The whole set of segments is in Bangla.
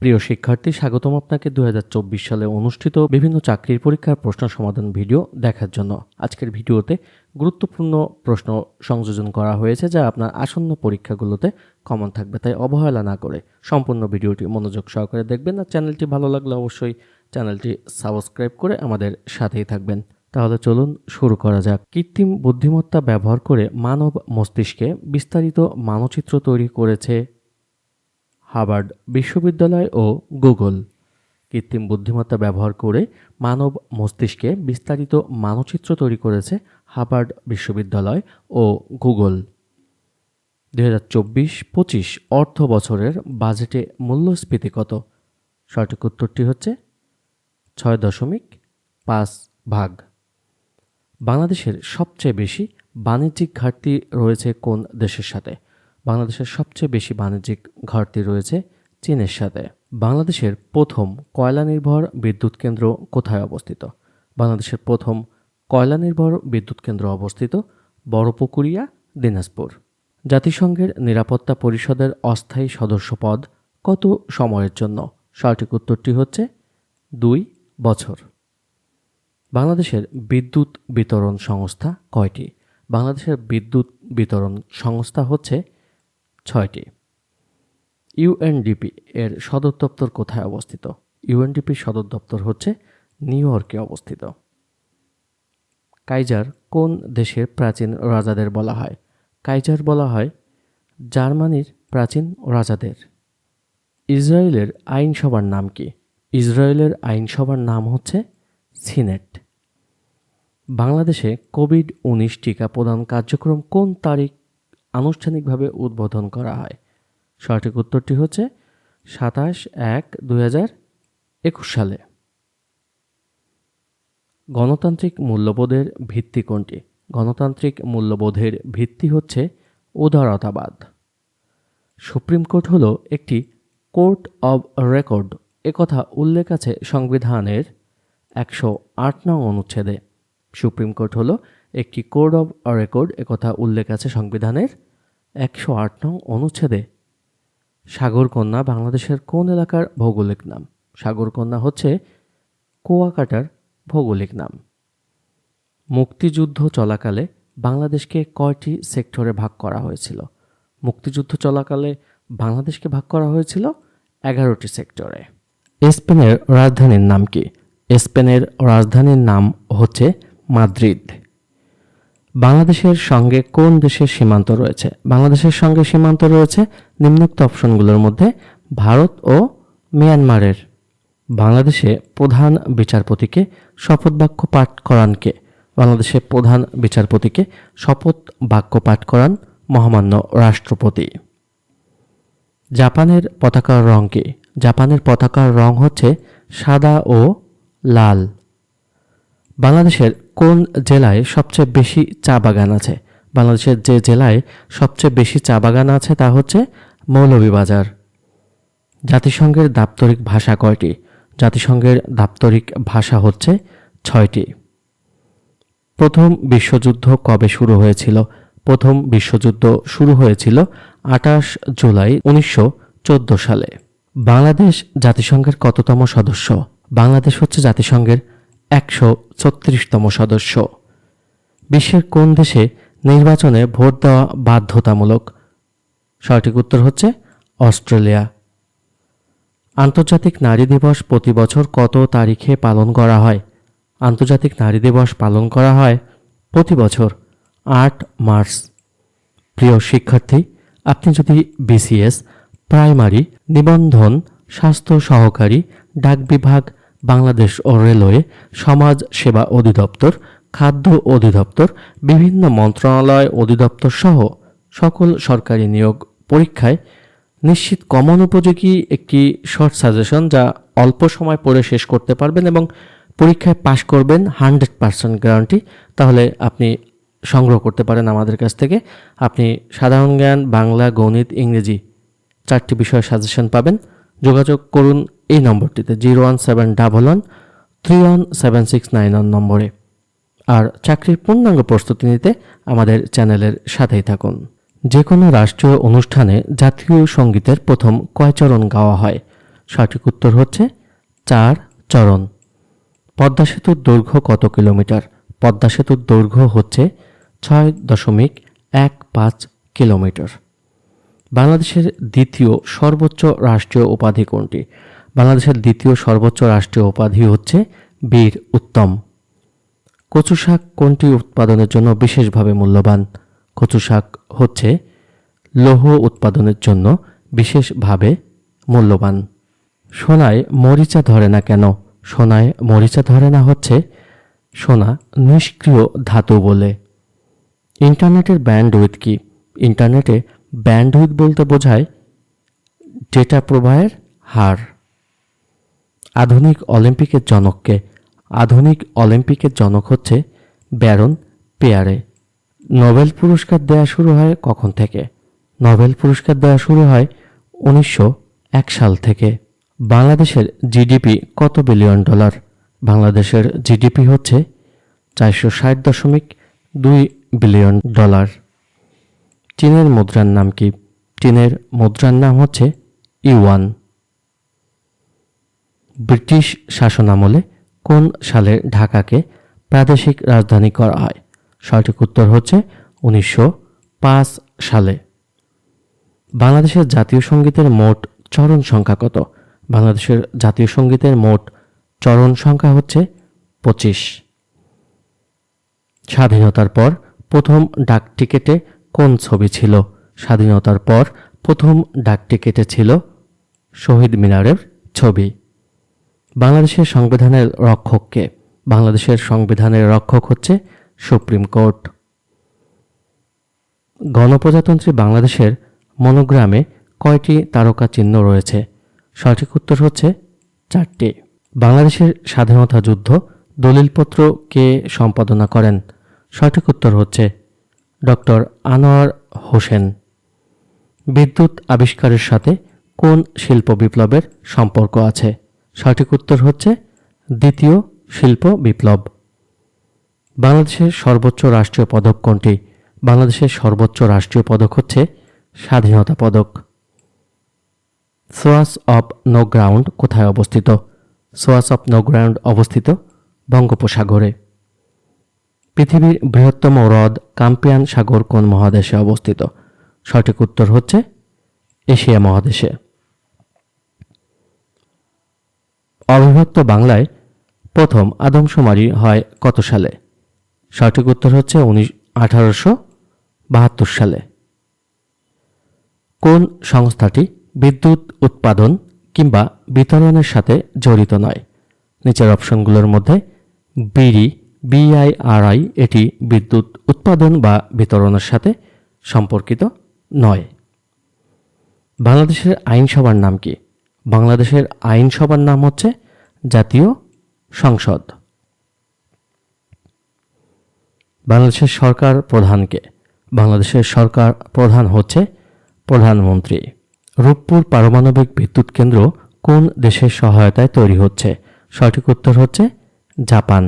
প্রিয় শিক্ষার্থী, স্বাগতম আপনাকে দু হাজার চব্বিশ সালে অনুষ্ঠিত বিভিন্ন চাকরির পরীক্ষার প্রশ্ন সমাধান ভিডিও দেখার জন্য। আজকের ভিডিওতে গুরুত্বপূর্ণ প্রশ্ন সংযোজন করা হয়েছে যা আপনার আসন্ন পরীক্ষাগুলোতে কমন থাকবে, তাই অবহেলা না করে সম্পূর্ণ ভিডিওটি মনোযোগ সহকারে দেখবেন আর চ্যানেলটি ভালো লাগলে অবশ্যই চ্যানেলটি সাবস্ক্রাইব করে আমাদের সাথেই থাকবেন। তাহলে চলুন শুরু করা যাক। কৃত্রিম বুদ্ধিমত্তা ব্যবহার করে মানব মস্তিষ্কে বিস্তারিত মানচিত্র তৈরি করেছে হার্ভার্ড বিশ্ববিদ্যালয় ও গুগল। কৃত্রিম বুদ্ধিমত্তা ব্যবহার করে মানব মস্তিষ্কে বিস্তারিত মানচিত্র তৈরি করেছে হার্ভার্ড বিশ্ববিদ্যালয় ও গুগল। দু হাজার চব্বিশ পঁচিশ অর্থ বছরের বাজেটে মূল্যস্ফীতি কত সঠিক উত্তরটি হচ্ছে ছয় দশমিক পাঁচ ভাগ। বাংলাদেশের সবচেয়ে বেশি বাণিজ্যিক ঘাটতি রয়েছে কোন দেশের সাথে? বাংলাদেশের সবচেয়ে বেশি বাণিজ্যিক ঘাটতি রয়েছে চীনের সাথে। বাংলাদেশের প্রথম কয়লা নির্ভর বিদ্যুৎ কেন্দ্র কোথায় অবস্থিত? বাংলাদেশের প্রথম কয়লা নির্ভর বিদ্যুৎ কেন্দ্র অবস্থিত বড়পুকুরিয়া, দিনাজপুর। জাতিসংঘের নিরাপত্তা পরিষদের অস্থায়ী সদস্য পদ কত সময়ের জন্য? সঠিক উত্তরটি হচ্ছে দুই বছর। বাংলাদেশের বিদ্যুৎ বিতরণ সংস্থা কয়টি? বাংলাদেশের বিদ্যুৎ বিতরণ সংস্থা হচ্ছে ছয়টি। ইউএনডিপি এর সদর দপ্তর কোথায় অবস্থিত? ইউএনডিপির সদর দপ্তর হচ্ছে নিউ ইয়র্কে অবস্থিত। কাইজার কোন দেশের প্রাচীন রাজাদের বলা হয়? কাইজার বলা হয় জার্মানির প্রাচীন রাজাদের। ইসরায়েলের আইনসভার নাম কি? ইসরায়েলের আইনসভার নাম হচ্ছে সিনেট। বাংলাদেশে কোভিড উনিশ টিকা প্রদান কার্যক্রম কোন তারিখ আনুষ্ঠানিকভাবে উদ্বোধন করা হয়। সঠিক উত্তরটি হচ্ছে সাতাশ এক দুই একুশ সালে। গণতান্ত্রিক মূল্যবোধের ভিত্তি কোনটি? গণতান্ত্রিক মূল্যবোধের ভিত্তি হচ্ছে উদারতাবাদ। সুপ্রিম কোর্ট হল একটি কোর্ট অব রেকর্ড। একথা উল্লেখ আছে সংবিধানের একশো আট নং অনুচ্ছেদে। সুপ্রিম কোর্ট হল একটি কোড অব রেকর্ড একথা উল্লেখ আছে সংবিধানের একশো আট নং অনুচ্ছেদে। সাগরকন্যা বাংলাদেশের কোন এলাকার ভৌগোলিক নাম? সাগরকন্যা হচ্ছে কুয়াকাটার ভৌগোলিক নাম। মুক্তিযুদ্ধ চলাকালে বাংলাদেশকে কয়টি সেক্টরে ভাগ করা হয়েছিল? মুক্তিযুদ্ধ চলাকালে বাংলাদেশকে ভাগ করা হয়েছিল এগারোটি সেক্টরে। স্পেনের রাজধানীর নাম কি? স্পেনের রাজধানীর নাম হচ্ছে মাদ্রিদ। বাংলাদেশের সঙ্গে কোন দেশের সীমান্ত রয়েছে? বাংলাদেশের সঙ্গে সীমান্ত রয়েছে নিম্নোক্ত অপশনগুলোর মধ্যে ভারত ও মিয়ানমারের। বাংলাদেশে প্রধান বিচারপতিকে শপথ বাক্য পাঠ করানকে বাংলাদেশের প্রধান বিচারপতিকে শপথ বাক্য পাঠ করান মহামান্য রাষ্ট্রপতি। জাপানের পতাকার রং কি? জাপানের পতাকার রং হচ্ছে সাদা ও লাল। বাংলাদেশের কোন জেলায় সবচেয়ে বেশি চা বাগান আছে? বাংলাদেশের যে জেলায় সবচেয়ে বেশি চা বাগান আছে তা হচ্ছে মৌলভীবাজার। জাতিসংঘের দাপ্তরিক ভাষা কয়টি? জাতিসংঘের দাপ্তরিক ভাষা হচ্ছে ছয়টি। প্রথম বিশ্বযুদ্ধ কবে শুরু হয়েছিল? প্রথম বিশ্বযুদ্ধ শুরু হয়েছিল আঠাশ জুলাই উনিশশো চোদ্দ সালে। বাংলাদেশ জাতিসংঘের কততম সদস্য? বাংলাদেশ হচ্ছে জাতিসংঘের একশো ছত্রিশতম সদস্য। বিশ্বের কোন দেশে নির্বাচনে ভোট দেওয়া বাধ্যতামূলক? সঠিক উত্তর হচ্ছে অস্ট্রেলিয়া। আন্তর্জাতিক নারী দিবস প্রতি বছর কত তারিখে পালন করা হয়? আন্তর্জাতিক নারী দিবস পালন করা হয় প্রতি বছর আট মার্চ। প্রিয় শিক্ষার্থী, আপনি যদি বিসিএস প্রাইমারি, নিবন্ধন, স্বাস্থ্য সহকারী, ডাক বিভাগ বাংলাদেশ ও রেলওয়ে সমাজ সেবা অধিদপ্তর, খাদ্য অধিদপ্তর, বিভিন্ন মন্ত্রণালয় অধিদপ্তর সহ সকল সরকারি নিয়োগ পরীক্ষায় নিশ্চিত কমন উপযোগী একটি শর্ট সাজেশন যা অল্প সময় পড়ে শেষ করতে পারবেন এবং পরীক্ষায় পাশ করবেন হান্ড্রেড পার্সেন্ট গ্যারান্টি। তাহলে আপনি সংগ্রহ করতে পারেন আমাদের কাছ থেকে। আপনি সাধারণ জ্ঞান, বাংলা, গণিত, ইংরেজি চারটি বিষয়ের সাজেশন পাবেন। যোগাযোগ করুন এই নম্বরটিতে zero one seven double one, three one seven six nine one নম্বরে। আর চাকরির পূর্ণাঙ্গ প্রস্তুতি নিতে আমাদের চ্যানেলের সাথেই থাকুন। যে কোনো রাষ্ট্রীয় অনুষ্ঠানে জাতীয় সঙ্গীতের প্রথম কয় চরণ গাওয়া হয়? সঠিক উত্তর হচ্ছে চার চরণ। পদ্মা সেতুর দৈর্ঘ্য কত কিলোমিটার? পদ্মা সেতুর দৈর্ঘ্য হচ্ছে ছয় দশমিক এক পাঁচ কিলোমিটার। বাংলাদেশের দ্বিতীয় সর্বোচ্চ রাষ্ট্রীয় উপাধি কোনটি? বাংলাদেশের দ্বিতীয় সর্বোচ্চ রাষ্ট্রীয় উপাধি হচ্ছে বীর উত্তম। কচু শাক কোনটি উৎপাদনের জন্য বিশেষভাবে মূল্যবান? কচু শাক হচ্ছে লৌহ উৎপাদনের জন্য বিশেষভাবে মূল্যবান। সোনায় মরিচা ধরে না কেন? সোনায় মরিচা ধরে না হচ্ছে সোনা নিষ্ক্রিয় ধাতু বলে। ইন্টারনেটের ব্যান্ডউইথ কি? ইন্টারনেটে ব্যান্ডউইথ বলতে বোঝায় ডেটা প্রবাহের হার। আধুনিক অলিম্পিকের জনককে। আধুনিক অলিম্পিকের জনক হচ্ছে ব্যারন পেয়ারে। নোবেল পুরস্কার দেওয়া শুরু হয় কখন থেকে? নোবেল পুরস্কার দেওয়া শুরু হয় উনিশশো এক সাল থেকে। বাংলাদেশের জিডিপি কত বিলিয়ন ডলার? বাংলাদেশের জিডিপি হচ্ছে চারশো ষাট দশমিক দুই বিলিয়ন ডলার। চীনের মুদ্রার নাম কি? চীনের মুদ্রার নাম হচ্ছে ইউয়ান। ব্রিটিশ শাসনামলে কোন সালে ঢাকাকে প্রাদেশিক রাজধানী করা হয়? সঠিক উত্তর হচ্ছে উনিশশো পাঁচ সালে। বাংলাদেশের জাতীয় সঙ্গীতের মোট চরণ সংখ্যা কত? বাংলাদেশের জাতীয় সঙ্গীতের মোট চরণ সংখ্যা হচ্ছে পঁচিশ। স্বাধীনতার পর প্রথম ডাক টিকেটে কোন ছবি ছিল? স্বাধীনতার পর প্রথম ডাক টিকেটে ছিল শহীদ মিনারের ছবি। বাংলাদেশের সংবিধানের রক্ষককে। বাংলাদেশের সংবিধানের রক্ষক হচ্ছে সুপ্রিম কোর্ট। গণপ্রজাতন্ত্রী বাংলাদেশের মনোগ্রামে কয়টি তারকা চিহ্ন রয়েছে? সঠিক উত্তর হচ্ছে চারটি। বাংলাদেশের স্বাধীনতা যুদ্ধ দলিলপত্র কে সম্পাদনা করেন? সঠিক উত্তর হচ্ছে ডক্টর আনোয়ার হোসেন। বিদ্যুৎ আবিষ্কারের সাথে কোন শিল্প বিপ্লবের সম্পর্ক আছে? সঠিক উত্তর হচ্ছে দ্বিতীয় শিল্প বিপ্লব। বাংলাদেশের সর্বোচ্চ রাষ্ট্রীয় পদক কোনটি? বাংলাদেশের সর্বোচ্চ রাষ্ট্রীয় পদক হচ্ছে স্বাধীনতা পদক। সোয়াস অব নো গ্রাউন্ড কোথায় অবস্থিত? সোয়াস অফ নো গ্রাউন্ড অবস্থিত বঙ্গোপসাগরে। পৃথিবীর বৃহত্তম হ্রদ কাম্পিয়ান সাগর কোন মহাদেশে অবস্থিত? সঠিক উত্তর হচ্ছে এশিয়া মহাদেশে। অবিভক্ত বাংলায় প্রথম আদমশুমারি হয় কত সালে? সঠিক উত্তর হচ্ছে উনিশ, আঠারোশো বাহাত্তর সালে। কোন সংস্থাটি বিদ্যুৎ উৎপাদন কিংবা বিতরণের সাথে জড়িত নয়? নিচের অপশনগুলোর মধ্যে বিডি বিআইআরআই এটি বিদ্যুৎ উৎপাদন বা বিতরণের সাথে সম্পর্কিত নয়। বাংলাদেশের আইনসভার নাম কি? বাংলাদেশের আইনসভার নাম হচ্ছে জাতীয় সংসদ। বাংলাদেশের সরকার প্রধানকে বাংলাদেশের সরকার প্রধান হচ্ছে প্রধানমন্ত্রী। রূপপুর পারমাণবিক বিদ্যুৎ কেন্দ্র কোন দেশের সহায়তায় তৈরি হচ্ছে? সঠিক উত্তর হচ্ছে জাপান।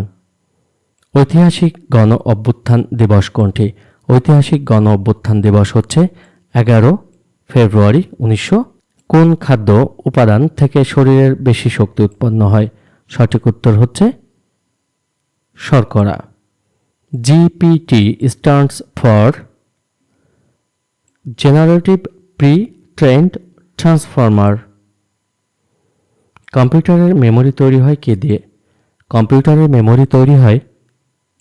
ঐতিহাসিক গণ অভ্যুত্থান দিবস কোনটি? ঐতিহাসিক গণ অভ্যুত্থান দিবস হচ্ছে এগারো ফেব্রুয়ারি উনিশশো কোন খাদ্য উপাদান থেকে শরীরের বেশি শক্তি উৎপন্ন হয়? সঠিক উত্তর হচ্ছে শর্করা। GPT stands for generative pre trained transformer কম্পিউটারের মেমোরি তৈরি হয় কে দিয়ে? কম্পিউটারের মেমরি তৈরি হয়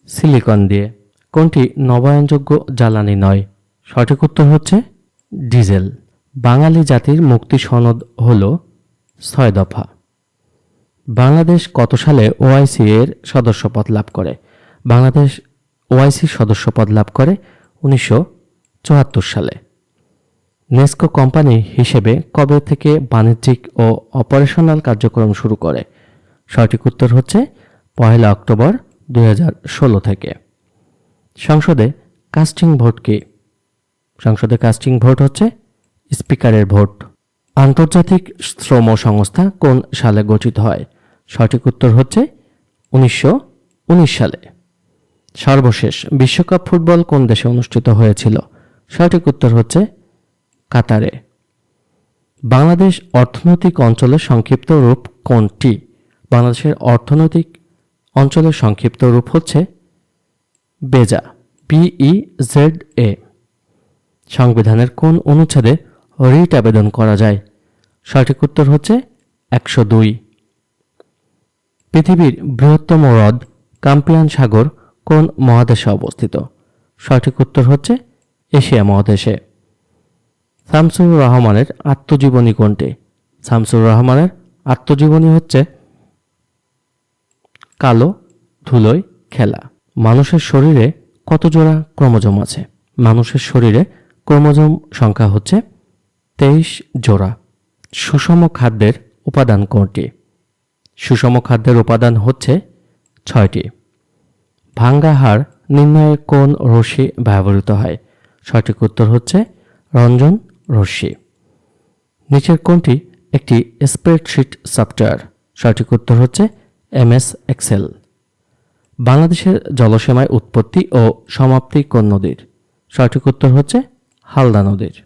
সিলিকন দিয়ে। কোনটি নবায়নযোগ্য জ্বালানি নয়? সঠিক উত্তর হচ্ছে ডিজেল। বাঙালি জাতির মুক্তি সনদ হল ছয় দফা। বাংলাদেশ কত সালে ওআইসি এর সদস্যপদ লাভ করে? বাংলাদেশ ওআইসি সদস্যপদ লাভ করে উনিশশো চুয়াত্তর সালে। নেস্কো কোম্পানি হিসেবে কবে থেকে বাণিজ্যিক ও অপারেশনাল কার্যক্রম শুরু করে? সঠিক উত্তর হচ্ছে পহেলা অক্টোবর দুই হাজার ষোলো থেকে। সংসদে কাস্টিং ভোট কি? সংসদে কাস্টিং ভোট হচ্ছে স্পিকারের ভোট। আন্তর্জাতিক শ্রম সংস্থা কোন সালে গঠিত হয়? সঠিক উত্তর হচ্ছে উনিশশো উনিশ সালে। সর্বশেষ বিশ্বকাপ ফুটবল কোন দেশে অনুষ্ঠিত হয়েছিল? সঠিক উত্তর হচ্ছে কাতারে। বাংলাদেশ অর্থনৈতিক অঞ্চলের সংক্ষিপ্ত রূপ কোনটি? বাংলাদেশের অর্থনৈতিক অঞ্চলের সংক্ষিপ্ত রূপ হচ্ছে বেজা বিই জেড এ সংবিধানের কোন অনুচ্ছেদে রিট আবেদন করা যায়? সঠিক উত্তর হচ্ছে একশো দুই। পৃথিবীর বৃহত্তম হ্রদ কাম্পিয়ান সাগর কোন মহাদেশে অবস্থিত? সঠিক উত্তর হচ্ছে এশিয়া মহাদেশে। শামসুর রহমানের আত্মজীবনী কোনটি? শামসুর রহমানের আত্মজীবনী হচ্ছে কালো, ধুলোয় খেলা। মানুষের শরীরে কত জোড়া ক্রোমোজোম আছে? মানুষের শরীরে ক্রোমোজোম সংখ্যা হচ্ছে তেইশ জোড়া। সুষম খাদ্যের উপাদান কোনটি? সুষম খাদ্যের উপাদান হচ্ছে ছয়টি। ভাঙ্গা হাড় নির্ণয়ে কোন রশ্মি ব্যবহৃত হয়? সঠিক উত্তর হচ্ছে রঞ্জন রশ্মি। নিচের কোনটি একটি স্প্রেডশিট সফটওয়্যার? সঠিক উত্তর হচ্ছে এমএস এক্সেল। বাংলাদেশের জলসীমায় উৎপত্তি ও সমাপ্তি কোন নদীর? সঠিক উত্তর হচ্ছে হালদা নদীর।